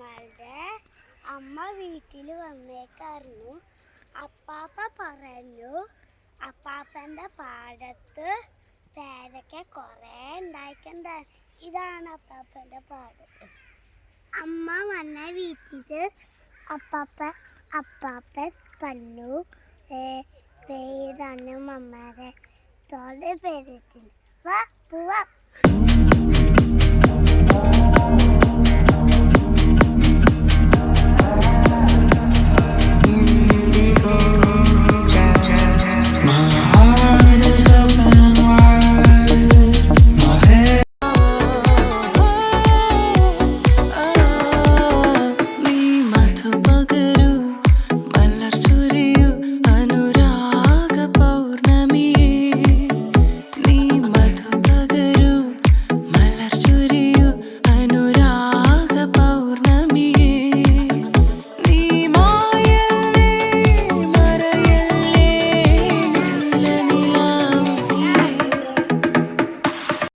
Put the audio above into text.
നമ്മളുടെ അമ്മ വീട്ടിൽ വന്നേക്കായിരുന്നു. അപ്പാപ്പ പറഞ്ഞു അപ്പാപ്പന്റെ പാടത്ത് പേരക്ക കുറേ ഉണ്ടായിക്കണ്ട ഇതാണ് അപ്പാപ്പന്റെ പാടത്ത് അമ്മ വന്ന വീട്ടിൽ അപ്പാപ്പ അപ്പാപ്പൻ പല്ലു പേരാണ് മമ്മയുടെ തോൾ പേരത്തിന് വാ പോവാ.